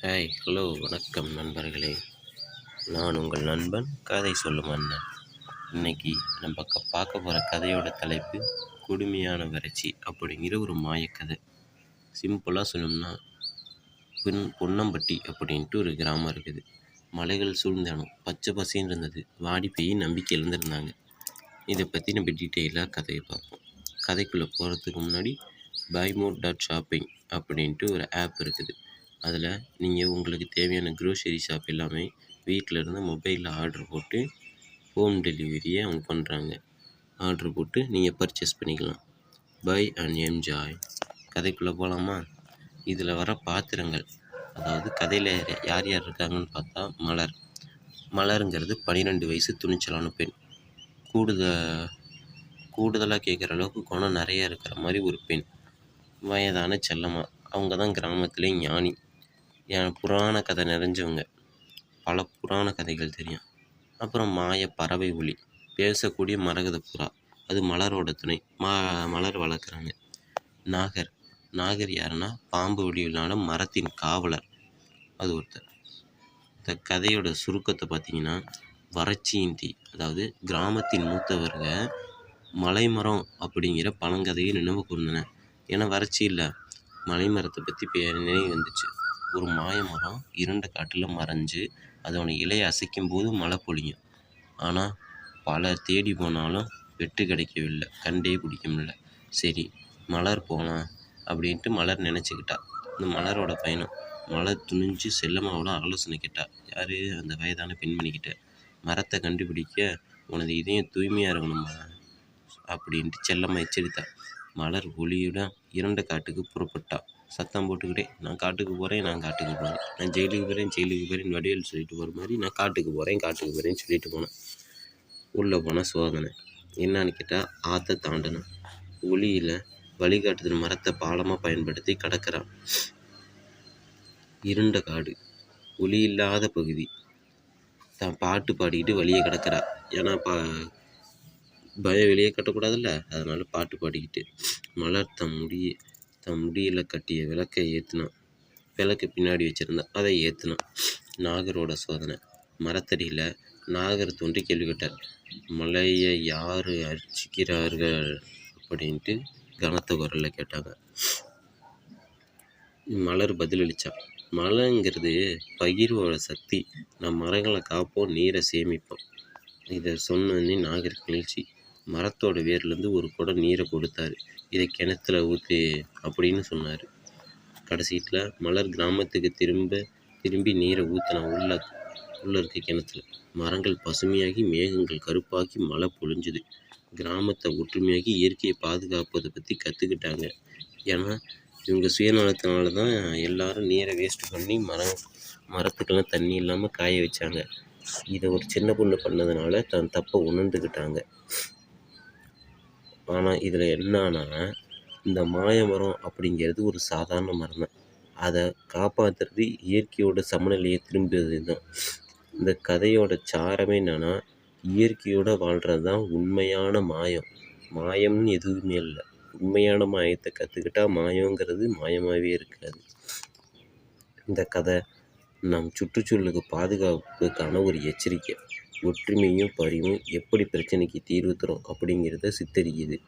Hi hello வணக்கம் நண்பர்களே. நான் உங்கள் நண்பன் கதை சொல்லும் அண்ணன். இன்னைக்கு நம்ம பார்க்க போகிற கதையோட தலைப்பு கொடுமையான வறட்சி அப்படிங்கிற ஒரு மாயக்கதை. சிம்பிளாக சொல்லணும்னா பின் பொன்னம்பட்டி அப்படின்ட்டு ஒரு கிராமம் இருக்குது. மலைகள் சூழ்ந்த பச்சை பசேன்னு இருந்தது. வாடி போய் நம்பிக்கை இழந்திருந்தாங்க. இதை பற்றி நம்ம டீட்டெயிலாக கதையை பார்ப்போம். கதைக்குள்ளே போகிறதுக்கு முன்னாடி பைமோட் டாட் ஷாப்பிங் அப்படின்ட்டு ஒரு ஆப் இருக்குது. அதில் நீங்கள் உங்களுக்கு தேவையான க்ரோசரி ஷாப் எல்லாமே வீட்டில் இருந்து மொபைலில் ஆர்டர் போட்டு ஹோம் டெலிவரியை அவங்க பண்ணுறாங்க ஆர்டர் போட்டு நீங்கள் பர்ச்சேஸ் பண்ணிக்கலாம். பை அண்ட் என்ஜாய் கதைக்குள்ளே போகலாமா இதில் வர பாத்திரங்கள் அதாவது கதையில் யார் யார் இருக்காங்கன்னு பார்த்தா மலர். மலருங்கிறது பன்னிரெண்டு வயசு துணிச்சலான பெண். கூடுதல் கூடுதலாக கேட்குற அளவுக்கு குணம் நிறைய இருக்கிற மாதிரி ஒரு பெண். வயதான செல்லம்மா அவங்க தான் கிராமத்திலே ஞானி. புராண கதை நிறைஞ்சவங்க. பல புராண கதைகள் தெரியும். அப்புறம் மாய பறவை ஒளி. பேசக்கூடிய மரகத புறா. அது மலரோட துணை. மா மலர் வளர்க்குறாங்க. நாகர். நாகர் யாருன்னா பாம்பு வடிவிலான மரத்தின் காவலர். அது ஒருத்தர். இந்த கதையோட சுருக்கத்தை பார்த்தீங்கன்னா வறட்சியின் தீ. அதாவது கிராமத்தின் மூத்தவர்கள் மலைமரம் அப்படிங்கிற பழங்கதையை நினைவு கூர்ந்தன ஏன்னா வறட்சி இல்லை. மலைமரத்தை பற்றி பேர் நினைவு வந்துச்சு. ஒரு மாய மரம் இருண்ட காட்டில் மறைஞ்சு அதோட இலையை அசைக்கும் போது மழை பொழியும். ஆனால் பல தேடி போனாலும் வெட்டு கிடைக்கவில்லை. கண்டே பிடிக்க முடியல. சரி மலர் போகலாம் அப்படின்ட்டு மலர் நினச்சிக்கிட்டா. இந்த மலரோட பயணம். மலர் துணிஞ்சு செல்லமாவோட ஆலோசனை கேட்டா. யார் அந்த வயதான பெண்மணிக்கிட்ட மரத்தை கண்டுபிடிக்க உனது இதயம் தூய்மையாக இருக்கணுமா? அப்படின்ட்டு செல்லம்மா எச்சரித்தா. மலர் ஒளியுடன் இரண்ட காட்டுக்கு புறப்பட்டாள் சத்தம் போட்டுக்கிட்டே நான் காட்டுக்கு போகிறேன் நான் காட்டுக்கு போகிறேன் நான் ஜெயிலுக்கு போகிறேன் ஜெயிலுக்கு போகிறேன் வடிவேல் சொல்லிட்டு போகிற மாதிரி நான் காட்டுக்கு போகிறேன் காட்டுக்கு போகிறேன்னு சொல்லிட்டு போனேன். உள்ளே போனால் சோதனை. என்னன்னு கேட்டால் ஆற்ற தாண்டினேன் ஒளியில் வழிகாட்டுதல் மரத்தை பாலமாக பயன்படுத்தி கடக்கிறான். இருண்ட காடு ஒளி இல்லாத பகுதி. தான் பாட்டு பாடிக்கிட்டு வழியை கிடக்கிறா. ஏன்னா பா பயம் வெளியே கட்டக்கூடாதுல்ல. அதனால் பாட்டு பாடிக்கிட்டு மலர்த்த முடியே. தன் முடியில் கட்டிய விளக்கை ஏற்றினான் விளக்கு பின்னாடி வச்சுருந்தான் அதை ஏற்றினான் நாகரோட சோதனை. மரத்தடியில் நாகர் தோன்றி கேள்வி கேட்டார். மலையை யார் அர்ச்சிக்கிறார்கள் அப்படின்ட்டு கனத்த குரலில் கேட்டாங்க. மலர் பதிலளித்தான் மலைங்கிறது பகிர்வோட சக்தி. நம் மரங்களை காப்போம் நீரை சேமிப்போம். இதை சொன்னோடனே நாகர் கிளர்ச்சி. மரத்தோட வேர்லேருந்து ஒரு குடம் நீரை கொடுத்தாரு. இதை கிணத்துல ஊற்று அப்படின்னு சொன்னார். கடைசியில் மலர் கிராமத்துக்கு திரும்ப திரும்பி நீரை ஊற்றினா உள்ள உள்ளே இருக்க கிணத்துல மரங்கள் பசுமையாகி மேகங்கள் கருப்பாக்கி மழை பொழிஞ்சுது. கிராமத்தை ஒற்றுமையாகி இயற்கையை பாதுகாப்பதை பற்றி கற்றுக்கிட்டாங்க ஏன்னா இவங்க சுயநலத்தினால தான் எல்லாரும் நீரை வேஸ்ட் பண்ணி மரம் மரத்துக்கெல்லாம் தண்ணி இல்லாமல் காய வச்சாங்க. இதை ஒரு சின்ன பொண்ணு பண்ணதுனால தன் தப்பை உணர்ந்துக்கிட்டாங்க ஆனால் இதில் என்னன்னா இந்த மாய மரம் அப்படிங்கிறது ஒரு சாதாரண மரம் தான். அதை காப்பாற்றுறது இயற்கையோட சமநிலையை திரும்பியது தான். இந்த கதையோட சாரமே என்னென்னா இயற்கையோட வாழ்கிறது தான் உண்மையான மாயம். மாயம்னு எதுவுமே இல்லை. உண்மையான மாயத்தை கற்றுக்கிட்டா மாயங்கிறது மாயமாகவே இருக்காது. இந்த கதை நம் சுற்றுச்சூழலுக்கு பாதுகாப்புக்கான ஒரு எச்சரிக்கை. ஒற்றுமையும் பரிவும் எப்படி பிரச்சனைக்கு தீர்வு தரும் அப்படிங்கிறத சித்தரிக்குது.